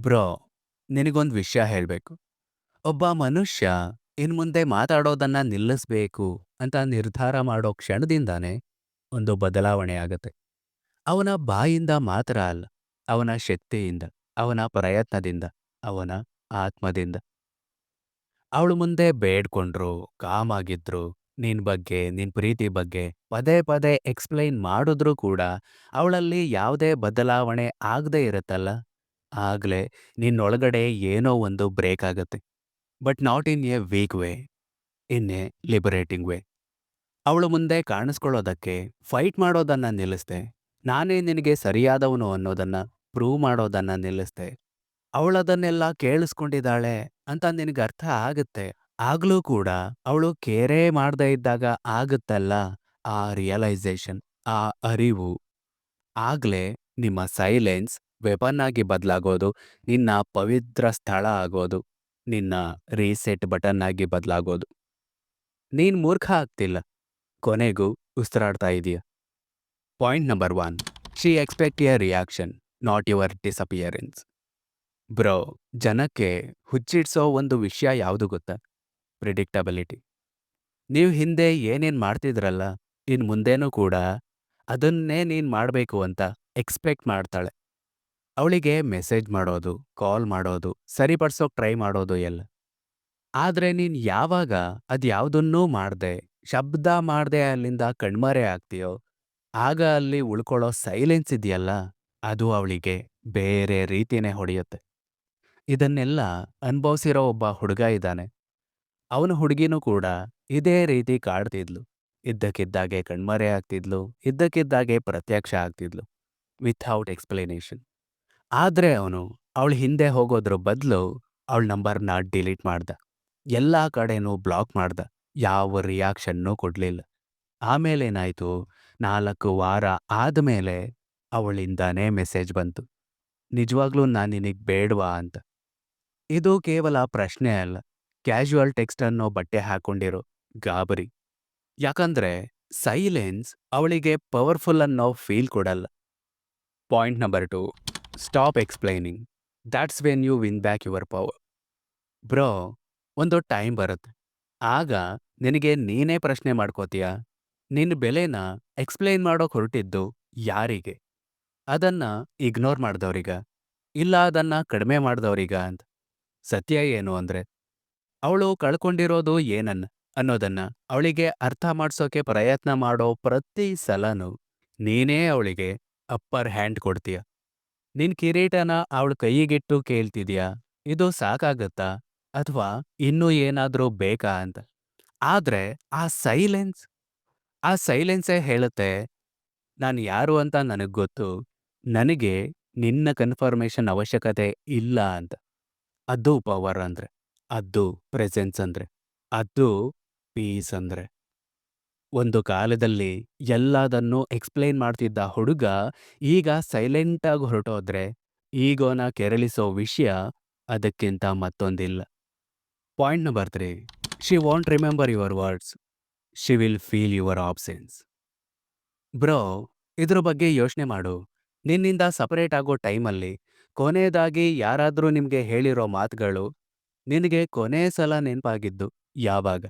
Bro, ನಿನಗೊಂದು ವಿಷಯ ಹೇಳಬೇಕು. ಒಬ್ಬ ಮನುಷ್ಯ ಇನ್ನು ಮುಂದೆ ಮಾತಾಡೋದನ್ನ ನಿಲ್ಲಿಸಬೇಕು ಅಂತ ನಿರ್ಧಾರ ಮಾಡೋ ಕ್ಷಣದಿಂದಾನೇ ಒಂದು ಬದಲಾವಣೆ ಆಗತ್ತೆ. ಅವನ ಬಾಯಿಂದ ಮಾತ್ರ ಅಲ್ಲ, ಅವನ ಶಕ್ತಿಯಿಂದ, ಅವನ ಪ್ರಯತ್ನದಿಂದ, ಅವನ ಆತ್ಮದಿಂದ. ಅವಳು ಮುಂದೆ ಬೇಡ್ಕೊಂಡ್ರು, ಕಾಮಾಗಿದ್ರು, ನಿನ್ ಬಗ್ಗೆ, ನಿನ್ ಪ್ರೀತಿ ಬಗ್ಗೆ ಪದೇ ಪದೇ ಎಕ್ಸ್ಪ್ಲೈನ್ ಮಾಡಿದ್ರೂ ಕೂಡ ಅವಳಲ್ಲಿ ಯಾವುದೇ ಬದಲಾವಣೆ ಆಗದೇ ಇರುತ್ತಲ್ಲ. ಆಗ್ಲೇ ನಿನ್ನೊಳಗಡೆ ಏನೋ ಒಂದು ಬ್ರೇಕ್ ಆಗುತ್ತೆ. But not in a weak way, in a liberating way. ಅವಳು ಮುಂದೆ ಕಾಣಿಸ್ಕೊಳ್ಳೋದಕ್ಕೆ, ಫೈಟ್ ಮಾಡೋದನ್ನ ನಿಲ್ಲಿಸ್ದೆ. ನಾನೇ ನಿನಗೆ ಸರಿಯಾದವನು ಅನ್ನೋದನ್ನ ಪ್ರೂವ್ ಮಾಡೋದನ್ನ ನಿಲ್ಲಿಸ್ದೆ. ಅವಳದನ್ನೆಲ್ಲ ಕೇಳಿಸ್ಕೊಂಡಿದ್ದಾಳೆ ಅಂತ ನಿನಗೆ ಅರ್ಥ ಆಗುತ್ತೆ. ಆಗಲೂ ಕೂಡ ಅವಳು ಕೇರೇ ಮಾಡದೇ ಇದ್ದಾಗ ಆಗುತ್ತಲ್ಲ ಆ ರಿಯಲೈಸೇಷನ್, ಆ ಅರಿವು. ಆಗಲೇ ನಿಮ್ಮ ಸೈಲೆನ್ಸ್ ವೆಪನ್ ಆಗಿ ಬದಲಾಗೋದು, ನಿನ್ನ ಪವಿತ್ರ ಸ್ಥಳ ಆಗೋದು, ನಿನ್ನ ರೀಸೆಟ್ ಬಟನ್ ಆಗಿ ಬದಲಾಗೋದು. ನೀನ್ ಮೂರ್ಖ ಆಗ್ತಿಲ್ಲ. ಕೊನೆಗೂ ಉಸಿರಾಡ್ತಾ ಇದೀಯ. Point number one she expect your reaction, not your disappearance. Bro, ಜನಕ್ಕೆ ಹುಚ್ಚಿಡ್ಸೋ ಒಂದು ವಿಷಯ ಯಾವುದು ಗೊತ್ತಾ? ಪ್ರಿಡಿಕ್ಟಬಿಲಿಟಿ. ನೀವು ಹಿಂದೆ ಏನೇನ್ ಮಾಡ್ತಿದ್ರಲ್ಲ ಇನ್ನು ಮುಂದೇನೂ ಕೂಡ ಅದನ್ನೇ ನೀನು ಮಾಡಬೇಕು ಅಂತ ಎಕ್ಸ್ಪೆಕ್ಟ್ ಮಾಡ್ತಾಳೆ. ಅವಳಿಗೆ ಮೆಸೇಜ್ ಮಾಡೋದು, ಕಾಲ್ ಮಾಡೋದು, ಸರಿಪಡ್ಸೋಕ್ ಟ್ರೈ ಮಾಡೋದು ಎಲ್ಲ. ಆದ್ರೆ ನೀನ್ ಯಾವಾಗ ಅದ್ಯಾವುದನ್ನೂ ಮಾಡ್ದೆ, ಶಬ್ದ ಮಾಡ್ದೆ ಅಲ್ಲಿಂದ ಕಣ್ಮರೆ ಆಗ್ತೀಯೋ, ಆಗ ಅಲ್ಲಿ ಉಳ್ಕೊಳ್ಳೋ ಸೈಲೆನ್ಸ್ ಇದೆಯಲ್ಲ, ಅದು ಅವಳಿಗೆ ಬೇರೆ ರೀತಿನೇ ಹೊಡೆಯುತ್ತೆ. ಇದನ್ನೆಲ್ಲ ಅನುಭವಿಸಿರೋ ಒಬ್ಬ ಹುಡುಗ ಇದ್ದಾನೆ. ಅವನ ಹುಡುಗಿನೂ ಕೂಡ ಇದೇ ರೀತಿ ಕಾಡ್ತಿದ್ಲು. ಇದ್ದಕ್ಕಿದ್ದಾಗೆ ಕಣ್ಮರೆ ಆಗ್ತಿದ್ಲು, ಇದ್ದಕ್ಕಿದ್ದಾಗೆ ಪ್ರತ್ಯಕ್ಷ ಆಗ್ತಿದ್ಲು ವಿಥೌಟ್ ಎಕ್ಸ್ಪ್ಲನೇಷನ್ ಆದ್ರೆ ಅವನು ಅವಳ ಹಿಂದೆ ಹೋಗೋದ್ರ ಬದಲು ಅವಳ ನಂಬರ್ನ ಡಿಲೀಟ್ ಮಾಡ್ದ. ಎಲ್ಲ ಕಡೆನೂ ಬ್ಲಾಕ್ ಮಾಡ್ದ. ಯಾವ ರಿಯಾಕ್ಷನ್ನೂ ಕೊಡ್ಲಿಲ್ಲ. ಆಮೇಲೇನಾಯ್ತು ನಾಲ್ಕು ವಾರ ಆದಮೇಲೆ ಅವಳಿಂದಾನೇ ಮೆಸೇಜ್ ಬಂತು. ನಿಜವಾಗ್ಲೂ ನಾನು ನಿನಗ್ ಬೇಡ್ವಾ ಅಂತ. ಇದು ಕೇವಲ ಪ್ರಶ್ನೆ ಅಲ್ಲ. ಕ್ಯಾಶುವಲ್ ಟೆಕ್ಸ್ಟ್ ಅನ್ನೋ ಬಟ್ಟೆ ಹಾಕೊಂಡಿರೋ ಗಾಬರಿ. ಯಾಕಂದ್ರೆ ಸೈಲೆನ್ಸ್ ಅವಳಿಗೆ ಪವರ್ಫುಲ್ ಅನ್ನೋ ಫೀಲ್ ಕೊಡಲ್ಲ. Point number two. Stop explaining that's when you win back your power bro ಒಂದು ಟೈಮ್ ಬರುತ್ತೆ. ಆಗ ನಿನಗೆ ನೀನೇ ಪ್ರಶ್ನೆ ಮಾಡ್ಕೋತೀಯ? ನಿನ್ನ ಬೆಲೆನ ಎಕ್ಸ್ಪ್ಲೈನ್ ಮಾಡೋಕ್ ಹೊರಟಿದ್ದು ಯಾರಿಗೆ? ಅದನ್ನ ಇಗ್ನೋರ್ ಮಾಡ್ದವ್ರಿಗ? ಇಲ್ಲ ಅದನ್ನ ಕಡಿಮೆ ಮಾಡ್ದವ್ರಿಗ ಅಂತ. ಸತ್ಯ ಏನು ಅಂದ್ರೆ, ಅವಳು ಕಳ್ಕೊಂಡಿರೋದು ಏನನ್ನ ಅನ್ನೋದನ್ನ ಅವಳಿಗೆ ಅರ್ಥ ಮಾಡಿಸೋಕೆ ಪ್ರಯತ್ನ ಮಾಡೋ ಪ್ರತಿ ಸಲನೂ ನೀನೇ ಅವಳಿಗೆ ಅಪ್ಪರ್ ಹ್ಯಾಂಡ್ ಕೊಡ್ತೀಯ? ನಿನ್ ಕಿರೀಟನ ಅವಳ ಕೈಗಿಟ್ಟು ಕೇಳ್ತಿದ್ಯಾ? ಇದು ಸಾಕಾಗತ್ತಾ? ಅಥವಾ ಇನ್ನೂ ಏನಾದರೂ ಬೇಕಾ ಅಂತ? ಆದ್ರೆ ಆ ಸೈಲೆನ್ಸ್, ಆ ಸೈಲೆನ್ಸೇ ಹೇಳುತ್ತೆ, ನಾನು ಯಾರು ಅಂತ ನನಗೆ ಗೊತ್ತು, ನನಗೆ ನಿನ್ನ ಕನ್ಫರ್ಮೇಶನ್ ಅವಶ್ಯಕತೆ ಇಲ್ಲ ಅಂತ. ಅದು ಪವರ್ ಅಂದ್ರೆ, ಅದು ಪ್ರೆಸೆನ್ಸ್ ಅಂದ್ರೆ, ಅದು ಪೀಸ್ ಅಂದ್ರೆ. ಒಂದು ಕಾಲದಲ್ಲಿ ಎಲ್ಲದನ್ನೂ ಎಕ್ಸ್ಪ್ಲೈನ್ ಮಾಡ್ತಿದ್ದ ಹುಡುಗ ಈಗ ಸೈಲೆಂಟ್ ಆಗಿ ಹೊರಟೋದ್ರೆ ಈಗೋನ ಕೆರಳಿಸೋ ವಿಷಯ ಅದಕ್ಕಿಂತ ಮತ್ತೊಂದಿಲ್ಲ. Point number three she want remember your words she will feel your absence bro ಇದ್ರ ಬಗ್ಗೆ ಯೋಚನೆ ಮಾಡು. ನಿನ್ನಿಂದ ಸಪರೇಟ್ ಆಗೋ ಟೈಮಲ್ಲಿ ಕೊನೆಯದಾಗಿ ಯಾರಾದರೂ ನಿಮಗೆ ಹೇಳಿರೋ ಮಾತುಗಳು ನಿನಗೆ ಕೊನೆಯ ಸಲ ನೆನಪಾಗಿದ್ದು ಯಾವಾಗ?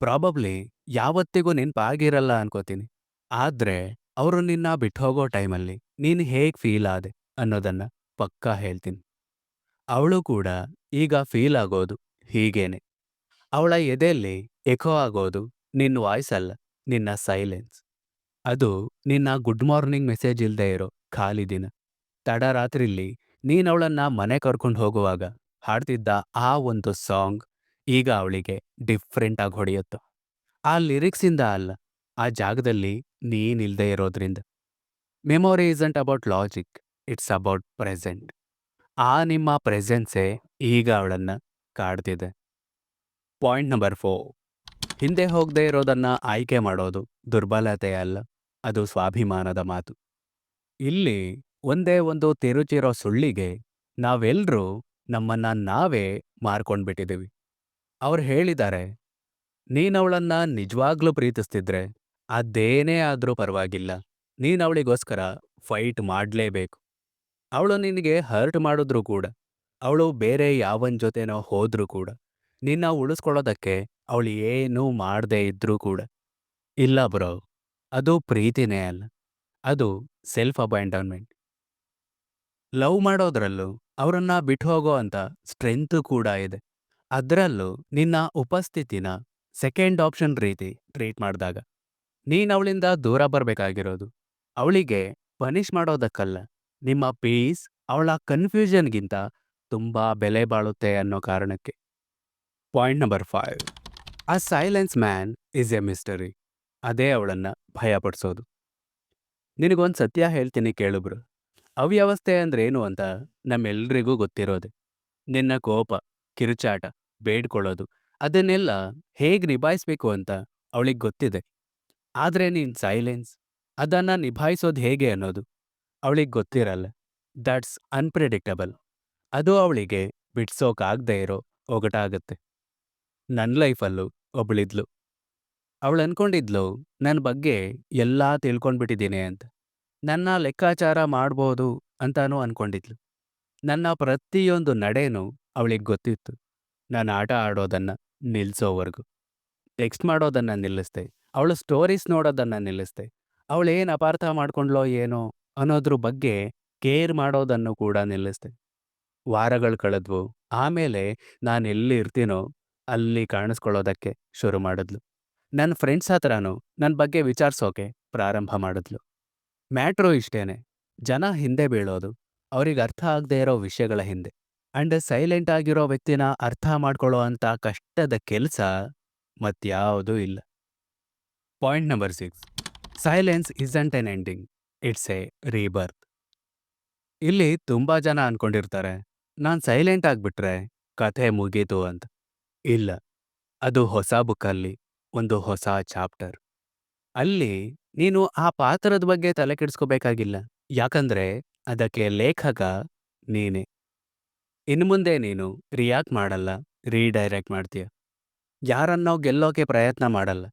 ಪ್ರಾಬಬ್ಲಿ ಯಾವತ್ತಿಗೂ ನೆನ್ಪಾಗಿರಲ್ಲ ಅನ್ಕೋತೀನಿ. ಆದ್ರೆ ಅವರು ನಿನ್ನ ಬಿಟ್ಟೋಗೋ ಟೈಮಲ್ಲಿ ನೀನು ಹೇಗ್ ಫೀಲ್ ಆದೆ ಅನ್ನೋದನ್ನ ಪಕ್ಕಾ ಹೇಳ್ತೀನಿ. ಅವಳು ಕೂಡ ಈಗ ಫೀಲ್ ಆಗೋದು ಹೀಗೇನೆ. ಅವಳ ಎದೆಯಲ್ಲಿ ಎಕೋ ಆಗೋದು ನಿನ್ನ ವಾಯ್ಸ್ ಅಲ್ಲ, ನಿನ್ನ ಸೈಲೆನ್ಸ್ ಅದು ನಿನ್ನ ಗುಡ್ ಮಾರ್ನಿಂಗ್ ಮೆಸೇಜ್ ಇಲ್ದೇ ಇರೋ ಖಾಲಿ ದಿನ. ತಡರಾತ್ರಿಲಿ ನೀನ್ ಮನೆ ಕರ್ಕೊಂಡು ಹೋಗುವಾಗ ಹಾಡ್ತಿದ್ದ ಆ ಒಂದು ಸಾಂಗ್ ಈಗ ಅವಳಿಗೆ ಡಿಫ್ರೆಂಟ್ ಆಗಿ ಹೊಡೆಯುತ್ತೋ. ಆ ಲಿರಿಕ್ಸಿಂದ ಅಲ್ಲ, ಆ ಜಾಗದಲ್ಲಿ ನೀನಿಲ್ದೇ ಇರೋದ್ರಿಂದ. Memory isn't about logic it's about present ಆ ನಿಮ್ಮ ಪ್ರೆಸೆನ್ಸೇ ಈಗ ಅವಳನ್ನು ಕಾಡ್ತಿದೆ. ಪಾಯಿಂಟ್ ನಂಬರ್ ಫೋರ್ ಹಿಂದೆ ಹೋಗದೆ ಇರೋದನ್ನ ಆಯ್ಕೆ ಮಾಡೋದು ದುರ್ಬಲತೆ ಅಲ್ಲ, ಅದು ಸ್ವಾಭಿಮಾನದ ಮಾತು. ಇಲ್ಲಿ ಒಂದೇ ಒಂದು ತಿರುಚಿರೋ ಸುಳ್ಳಿಗೆ ನಾವೆಲ್ಲರೂ ನಮ್ಮನ್ನ ನಾವೇ ಮಾರ್ಕೊಂಡ್ಬಿಟ್ಟಿದೀವಿ ಅವ್ರು ಹೇಳಿದ್ದಾರೆ, ನೀನವಳನ್ನ ನಿಜವಾಗ್ಲೂ ಪ್ರೀತಿಸ್ತಿದ್ರೆ ಅದೇನೇ ಆದ್ರೂ ಪರವಾಗಿಲ್ಲ. ನೀನವಳಿಗೋಸ್ಕರ ಫೈಟ್ ಮಾಡ್ಲೇಬೇಕು. ಅವಳು ನಿನಗೆ ಹರ್ಟ್ ಮಾಡಿದ್ರು ಕೂಡ, ಅವಳು ಬೇರೆ ಯಾವನ್ ಜೊತೆನೋ ಹೋದ್ರೂ ಕೂಡ, ನಿನ್ನ ಉಳಿಸ್ಕೊಳ್ಳೋದಕ್ಕೆ ಅವಳು ಏನೂ ಮಾಡದೇ ಇದ್ರೂ ಕೂಡ, ಇಲ್ಲ ಬ್ರೋ, ಅದು ಪ್ರೀತಿನೇ ಅಲ್ಲ, ಅದು ಸೆಲ್ಫ್ ಅಬೈಂಡನ್ಮೆಂಟ್ ಲವ್ ಮಾಡೋದ್ರಲ್ಲೂ ಅವರನ್ನ ಬಿಟ್ಟು ಹೋಗೋ ಅಂತ ಸ್ಟ್ರೆಂತ್ ಕೂಡ ಇದೆ. ಅದರಲ್ಲೂ ನಿನ್ನ ಉಪಸ್ಥಿತಿನ ಸೆಕೆಂಡ್ ಆಪ್ಷನ್ ರೀತಿ ಟ್ರೀಟ್ ಮಾಡಿದಾಗ, ನೀನು ಅವಳಿಂದ ದೂರ ಬರಬೇಕಾಗಿರೋದು. ಅವಳಿಗೆ ಪನಿಷ್ ಮಾಡೋದಕ್ಕಲ್ಲ, ನಿಮ್ಮ ಪೀಸ್ ಅವಳ ಕನ್ಫ್ಯೂಷನ್ಗಿಂತ ತುಂಬ ಬೆಲೆ ಬಾಳುತ್ತೆ ಅನ್ನೋ ಕಾರಣಕ್ಕೆ. Point number five a silence man is a mystery ಅದೇ ಅವಳನ್ನು ಭಯಪಡಿಸೋದು. ನಿನಗೊಂದು ಸತ್ಯ ಹೇಳ್ತೀನಿ ಕೇಳಿಬ್ರು ಅವ್ಯವಸ್ಥೆ ಅಂದ್ರೇನು ಅಂತ ನಮ್ಮೆಲ್ರಿಗೂ ಗೊತ್ತಿರೋದೆ. ನಿನ್ನ ಕೋಪ ಕಿರುಚಾಟ, ಬೇಡ್ಕೊಳ್ಳೋದು, ಅದನ್ನೆಲ್ಲ ಹೇಗೆ ನಿಭಾಯಿಸ್ಬೇಕು ಅಂತ ಅವಳಿಗೆ ಗೊತ್ತಿದೆ. ಆದರೆ ನೀನ್ ಸೈಲೆನ್ಸ್, ಅದನ್ನ ನಿಭಾಯಿಸೋದು ಹೇಗೆ ಅನ್ನೋದು ಅವಳಿಗೆ ಗೊತ್ತಿರಲ್ಲ. That's unpredictable. ಅದು ಅವಳಿಗೆ ಬಿಡ್ಸೋಕಾಗದೇ ಇರೋ ಒಗಟಾಗತ್ತೆ. ನನ್ನ ಲೈಫಲ್ಲೂ ಒಬ್ಳಿದ್ಲು. ಅವಳು ಅನ್ಕೊಂಡಿದ್ಲು ನನ್ನ ಬಗ್ಗೆ ಎಲ್ಲ ತಿಳ್ಕೊಂಡ್ಬಿಟ್ಟಿದ್ದೀನಿ ಅಂತ. ನನ್ನ ಲೆಕ್ಕಾಚಾರ ಮಾಡ್ಬೋದು ಅಂತಾನೂ ಅನ್ಕೊಂಡಿದ್ಲು. ನನ್ನ ಪ್ರತಿಯೊಂದು ನಡೆನೂ ಅವಳಿಗೆ ಗೊತ್ತಿತ್ತು, ನಾನು ಆಟ ಆಡೋದನ್ನ ನಿಲ್ಲಿಸೋವರೆಗೂ ಟೆಕ್ಸ್ಟ್ ಮಾಡೋದನ್ನ ನಿಲ್ಲಿಸ್ದೆ. ಅವಳ ಸ್ಟೋರೀಸ್ ನೋಡೋದನ್ನು ನಿಲ್ಲಿಸ್ದೆ. ಅವಳು ಏನು ಅಪಾರ್ಥ ಮಾಡ್ಕೊಂಡ್ಲೋ ಏನೋ ಅನ್ನೋದ್ರ ಬಗ್ಗೆ ಕೇರ್ ಮಾಡೋದನ್ನು ಕೂಡ ನಿಲ್ಲಿಸ್ದೆ. ವಾರಗಳು ಕಳೆದ್ವು. ಆಮೇಲೆ ನಾನು ಎಲ್ಲಿ ಇರ್ತೀನೋ ಅಲ್ಲಿ ಕಾಣಿಸ್ಕೊಳ್ಳೋದಕ್ಕೆ ಶುರು ಮಾಡಿದ್ಲು. ನನ್ನ ಫ್ರೆಂಡ್ಸ್ ಹತ್ರನೂ ನನ್ನ ಬಗ್ಗೆ ವಿಚಾರಿಸೋಕೆ ಪ್ರಾರಂಭ ಮಾಡಿದ್ಲು. ಮ್ಯಾಟ್ರೋ ಇಷ್ಟೇನೆ. ಜನ ಹಿಂದೆ ಬೀಳೋದು. ಅವ್ರಿಗೆ ಅರ್ಥ ಆಗದೆ ಇರೋ ವಿಷಯಗಳ ಹಿಂದೆ. ಅಂಡ್ ಸೈಲೆಂಟ್ ಆಗಿರೋ ವ್ಯಕ್ತಿನ ಅರ್ಥ ಮಾಡ್ಕೊಳ್ಳೋ ಅಂತ ಕಷ್ಟದ ಕೆಲಸ ಮತ್ಯಾವುದೂ ಇಲ್ಲ. Point number six. Silence isn't an ending. It's a rebirth. ಇಲ್ಲಿ ತುಂಬಾ ಜನ ಅನ್ಕೊಂಡಿರ್ತಾರೆ, ನಾನು ಸೈಲೆಂಟ್ ಆಗಿಬಿಟ್ರೆ ಕಥೆ ಮುಗೀತು ಅಂತ. ಇಲ್ಲ, ಅದು ಹೊಸ ಬುಕ್ಕಲ್ಲಿ, ಒಂದು ಹೊಸ ಚಾಪ್ಟರ್. ಅಲ್ಲಿ ನೀನು ಆ ಪಾತ್ರದ ಬಗ್ಗೆ ತಲೆ ಕೆಡಿಸ್ಕೋಬೇಕಾಗಿಲ್ಲ. ಯಾಕಂದ್ರೆ ಅದಕ್ಕೆ ಲೇಖಕ ನೀನೆ. ಇನ್ನು ಮುಂದೆ ನೀನು ರಿಯಾಕ್ಟ್ ಮಾಡಲ್ಲ, ರೀಡೈರೆಕ್ಟ್ ಮಾಡ್ತೀಯ. ಯಾರನ್ನೋ ಗೆಲ್ಲೋಕೆ ಪ್ರಯತ್ನ ಮಾಡಲ್ಲ.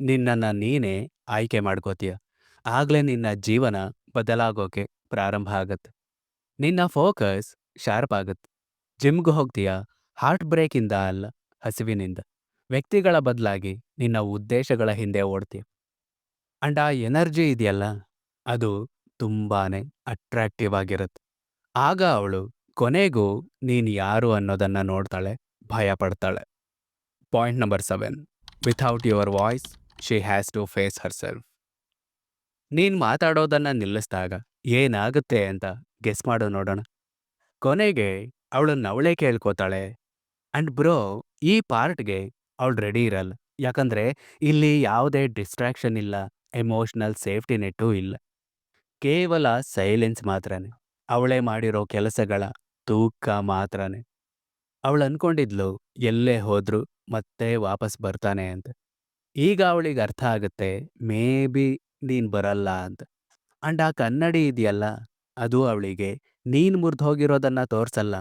ನಿನ್ನನ್ನ ನೀನೇ ಆಯ್ಕೆ ಮಾಡ್ಕೋತೀಯ. ಆಗ್ಲೇ ನಿನ್ನ ಜೀವನ ಬದಲಾಗೋಕೆ ಪ್ರಾರಂಭ ಆಗತ್ತೆ. ನಿನ್ನ ಫೋಕಸ್ ಶಾರ್ಪ್ ಆಗತ್ತೆ. ಜಿಮ್ಗೆ ಹೋಗ್ತೀಯ. ಹಾರ್ಟ್ ಬ್ರೇಕಿಂದ ಅಲ್ಲ, ಹಸಿವಿನಿಂದ. ವ್ಯಕ್ತಿಗಳ ಬದಲಾಗಿ ನಿನ್ನ ಉದ್ದೇಶಗಳ ಹಿಂದೆ ಓಡ್ತೀಯ. ಅಂಡ್ ಆ ಎನರ್ಜಿ ಇದೆಯಲ್ಲ, ಅದು ತುಂಬಾನೇ ಅಟ್ರಾಕ್ಟಿವ್ ಆಗಿರುತ್ತೆ. ಆಗ ಅವಳು ಕೊನೆಗೂ ನೀನು ಯಾರು ಅನ್ನೋದನ್ನ ನೋಡ್ತಾಳೆ ಭಯ ಪಡ್ತಾಳೆ point number seven without your voice she has to face herself ನೀನು ಮಾತಾಡೋದನ್ನ ನಿಲ್ಲಿಸಿದಾಗ ಏನಾಗುತ್ತೆ ಅಂತ ಗೆಸ್ ಮಾಡು ನೋಡೋಣ. ಕೊನೆಗೆ ಅವಳು ನವಳೆ ಕೇಳ್ಕೋತಾಳೆ. ಅಂಡ್ ಬ್ರೋ ಈ ಪಾರ್ಟ್ಗೆ ಅವಳು ರೆಡಿ ಇರಲ್ಲ. ಯಾಕಂದ್ರೆ ಇಲ್ಲಿ ಯಾವುದೇ ಡಿಸ್ಟ್ರಾಕ್ಷನ್ ಇಲ್ಲ ಎಮೋಷನಲ್ ಸೇಫ್ಟಿ ನೆಟ್ಟೂ ಇಲ್ಲ. ಕೇವಲ ಸೈಲೆನ್ಸ್ ಮಾತ್ರನೇ. ಅವಳೇ ಮಾಡಿರೋ ಕೆಲಸಗಳ ತೂಕ ಮಾತ್ರನೇ. ಅವಳು ಅನ್ಕೊಂಡಿದ್ಲು, ಎಲ್ಲೇ ಹೋದ್ರು ಮತ್ತೆ ವಾಪಸ್ ಬರ್ತಾನೆ ಅಂತ. ಈಗ ಅವಳಿಗೆ ಅರ್ಥ ಆಗುತ್ತೆ, ಮೇ ಬಿ ನೀನ್ ಬರಲ್ಲ ಅಂತ. ಅಂಡ್ ಆ ಕನ್ನಡಿ ಇದೆಯಲ್ಲ, ಅದು ಅವಳಿಗೆ, ನೀನ್ ಮುರಿದು ಹೋಗಿರೋದನ್ನ ತೋರ್ಸಲ್ಲ.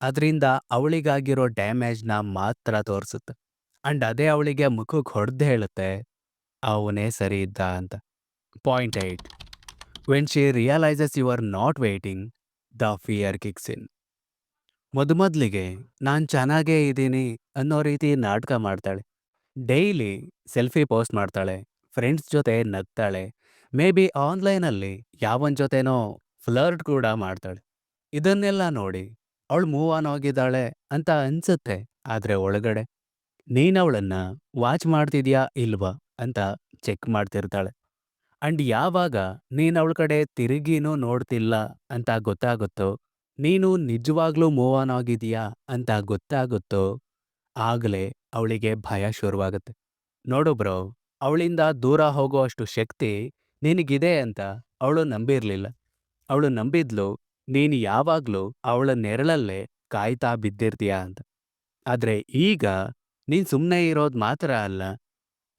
ಅದರಿಂದ ಅವಳಿಗಾಗಿರೋ ಡ್ಯಾಮೇಜ್ನ ಮಾತ್ರ ತೋರಿಸುತ್ತೆ. ಅಂಡ್ ಅದೇ ಅವಳಿಗೆ ಮುಖಕ್ಕೆ ಹೊಡೆದು ಹೇಳುತ್ತೆ, ಅವನೇ ಸರಿ ಇದ್ದ ಅಂತ. Point eight. When she realizes you are not waiting the fear kicks in ಮೊದಮೊದಲಿಗೆ ನಾನು ಚೆನ್ನಾಗೇ ಇದ್ದೀನಿ ಅನ್ನೋ ರೀತಿ ನಾಟಕ ಮಾಡ್ತಾಳೆ. ಡೈಲಿ ಸೆಲ್ಫಿ ಪೋಸ್ಟ್ ಮಾಡ್ತಾಳೆ ಫ್ರೆಂಡ್ಸ್ ಜೊತೆ ನಗ್ತಾಳೆ ಮೇ ಬಿ ಆನ್ಲೈನಲ್ಲಿ ಯಾವನ್ ಜೊತೆನೋ ಫ್ಲರ್ಟ್ ಕೂಡ ಮಾಡ್ತಾಳೆ. ಇದನ್ನೆಲ್ಲ ನೋಡಿ ಅವಳು ಮೂವ್ ಆನ್ ಆಗಿದ್ದಾಳೆ ಅಂತ ಅನ್ಸುತ್ತೆ, ಆದರೆ ಒಳಗಡೆ. ನೀನವಳನ್ನು ವಾಚ್ ಮಾಡ್ತಿದ್ಯಾ ಇಲ್ವಾ ಅಂತ ಚೆಕ್ ಮಾಡ್ತಿರ್ತಾಳೆ. ಅಂಡ್ ಯಾವಾಗ ನೀನು ಅವಳ ಕಡೆ ತಿರುಗಿನೂ ನೋಡ್ತಿಲ್ಲ ಅಂತ ಗೊತ್ತಾಗುತ್ತೋ, ನೀನು ನಿಜವಾಗ್ಲೂ ಮೂವ್ ಆನ್ ಆಗಿದೀಯಾ ಅಂತ ಗೊತ್ತಾಗುತ್ತೋ, ಆಗಲೇ ಅವಳಿಗೆ ಭಯ ಶುರುವಾಗುತ್ತೆ. ನೋಡು ಬ್ರೋ, ಅವಳಿಂದ ದೂರ ಹೋಗೋ ಅಷ್ಟು ಶಕ್ತಿ ನಿನಗಿದೆ ಅಂತ ಅವಳು ನಂಬಿರ್ಲಿಲ್ಲ. ಅವಳು ನಂಬಿದ್ಲು, ನೀನು ಯಾವಾಗ್ಲೂ ಅವಳ ನೆರಳಲ್ಲೇ ಕಾಯ್ತಾ ಬಿದ್ದಿರ್ತೀಯ ಅಂತ. ಆದ್ರೆ ಈಗ ನೀನ್ ಸುಮ್ಮನೆ ಇರೋದು ಮಾತ್ರ ಅಲ್ಲ,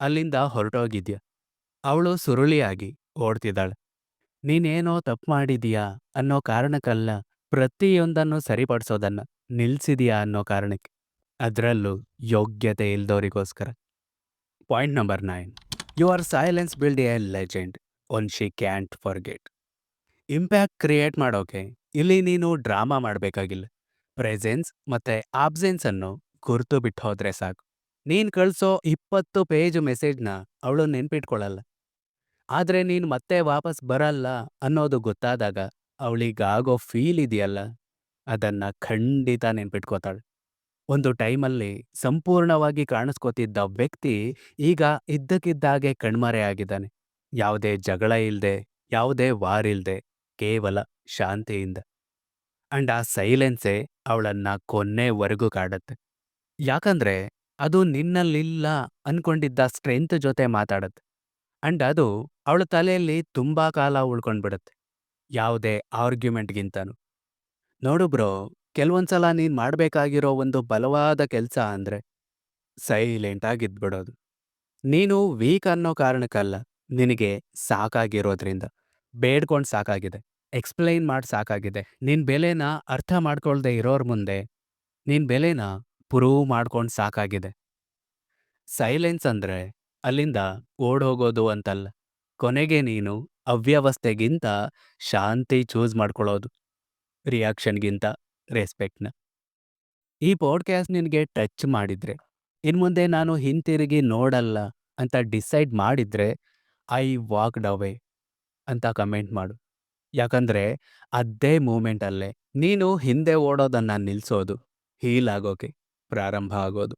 ಅಲ್ಲಿಂದ ಹೊರಟೋಗಿದ್ಯಾ? ಅವಳು ಸುರುಳಿಯಾಗಿ ಓಡ್ತಿದ್ದಾಳೆ. ನೀನೇನೋ ತಪ್ಪು ಮಾಡಿದೀಯಾ ಅನ್ನೋ ಕಾರಣಕ್ಕಲ್ಲ, ಪ್ರತಿಯೊಂದನ್ನು ಸರಿಪಡಿಸೋದನ್ನ ನಿಲ್ಸಿದೀಯಾ ಅನ್ನೋ ಕಾರಣಕ್ಕೆ. ಅದರಲ್ಲೂ ಯೋಗ್ಯತೆ ಇಲ್ದೋರಿಗೋಸ್ಕರ. Point number nine. You are silence build a legend. One she can't forget. Impact create ಮಾಡೋಕೆ ಇಲ್ಲಿ ನೀನು ಡ್ರಾಮಾ ಮಾಡಬೇಕಾಗಿಲ್ಲ. ಪ್ರೆಸೆನ್ಸ್ ಮತ್ತೆ ಆಬ್ಸೆನ್ಸನ್ನು ಗುರ್ತು ಬಿಟ್ಟು ಹೋದ್ರೆ ಸಾಕು. ನೀನು ಕಳ್ಸೋ ಇಪ್ಪತ್ತು ಪೇಜ್ ಮೆಸೇಜ್ನ ಅವಳು ನೆನ್ಪಿಟ್ಕೊಳ್ಳಲ್ಲ ಆದ್ರೆ ನೀನು ಮತ್ತೆ ವಾಪಸ್ ಬರಲ್ಲ ಅನ್ನೋದು ಗೊತ್ತಾದಾಗ ಅವಳಿಗಾಗೋ ಫೀಲ್ ಇದೆಯಲ್ಲ, ಅದನ್ನ ಖಂಡಿತ ನೆನ್ಪಿಟ್ಕೋತಾಳೆ. ಒಂದು ಟೈಮಲ್ಲಿ ಸಂಪೂರ್ಣವಾಗಿ ಕಾಣಿಸ್ಕೋತಿದ್ದ ವ್ಯಕ್ತಿ ಈಗ ಇದ್ದಕ್ಕಿದ್ದಾಗೆ ಕಣ್ಮರೆ ಆಗಿದ್ದಾನೆ. ಯಾವುದೇ ಜಗಳ ಇಲ್ಲದೆ ಯಾವುದೇ ವಾರಿಲ್ದೆ ಕೇವಲ ಶಾಂತಿಯಿಂದ. ಅಂಡ್ ಆ ಸೈಲೆನ್ಸೇ ಅವಳನ್ನ ಕೊನೆವರೆಗೂ ಕಾಡತ್ತೆ. ಯಾಕಂದ್ರೆ ಅದು ನಿನ್ನಲ್ಲಿಲ್ಲ ಅನ್ಕೊಂಡಿದ್ದ ಸ್ಟ್ರೆಂತ್ ಜೊತೆ ಮಾತಾಡತ್ತೆ. ಅಂಡ್ ಅದು ಅವಳ ತಲೆಯಲ್ಲಿ ತುಂಬಾ ಕಾಲ ಉಳ್ಕೊಂಡ್ಬಿಡತ್ತೆ, ಯಾವುದೇ ಆರ್ಗ್ಯುಮೆಂಟ್ಗಿಂತನೂ. ನೋಡು ಬ್ರೋ, ಕೆಲವೊಂದ್ಸಲ ನೀನ್ ಮಾಡ್ಬೇಕಾಗಿರೋ ಒಂದು ಬಲವಾದ ಕೆಲಸ ಅಂದ್ರೆ ಸೈಲೆಂಟ್ ಆಗಿದ್ಬಿಡೋದು ನೀನು ವೀಕ್ ಅನ್ನೋ ಕಾರಣಕ್ಕಲ್ಲ, ನಿನಗೆ ಸಾಕಾಗಿರೋದ್ರಿಂದ. ಬೇಡ್ಕೊಂಡು ಸಾಕಾಗಿದೆ, ಎಕ್ಸ್ಪ್ಲೈನ್ ಮಾಡಿ ಸಾಕಾಗಿದೆ. ನಿನ್ ಬೆಲೆನ ಅರ್ಥ ಮಾಡ್ಕೊಳ್ದೆ ಇರೋರ್ ಮುಂದೆ, ನಿನ್ ಬೆಲೆನ ಪ್ರೂವ್ ಮಾಡ್ಕೊಂಡು ಸಾಕಾಗಿದೆ. ಸೈಲೆನ್ಸ್ ಅಂದ್ರೆ ಅಲ್ಲಿಂದ ಓಡೋಗೋದು ಅಂತಲ್ಲ. ಕೊನೆಗೆ ನೀನು ಅವ್ಯವಸ್ಥೆಗಿಂತ ಶಾಂತಿ ಚೂಸ್ ಮಾಡ್ಕೊಳ್ಳೋದು ರಿಯಾಕ್ಷನ್ಗಿಂತ ರೆಸ್ಪೆಕ್ಟ್ನ ಈ ಪಾಡ್ಕ್ಯಾಸ್ಟ್ ನಿನಗೆ ಟಚ್ ಮಾಡಿದ್ರೆ ಇನ್ಮುಂದೆ ನಾನು ಹಿಂತಿರುಗಿ ನೋಡಲ್ಲ ಅಂತ ಡಿಸೈಡ್ ಮಾಡಿದರೆ ಐ ವಾಕ್ಡ್ ಅವೇ ಅಂತ ಕಮೆಂಟ್ ಮಾಡು. ಯಾಕಂದರೆ ಅದೇ ಮೂಮೆಂಟಲ್ಲೇ ನೀನು ಹಿಂದೆ ಓಡೋದನ್ನು ನಿಲ್ಲಿಸೋದು ಹೀಲ್ ಆಗೋಕೆ ಪ್ರಾರಂಭ ಆಗೋದು.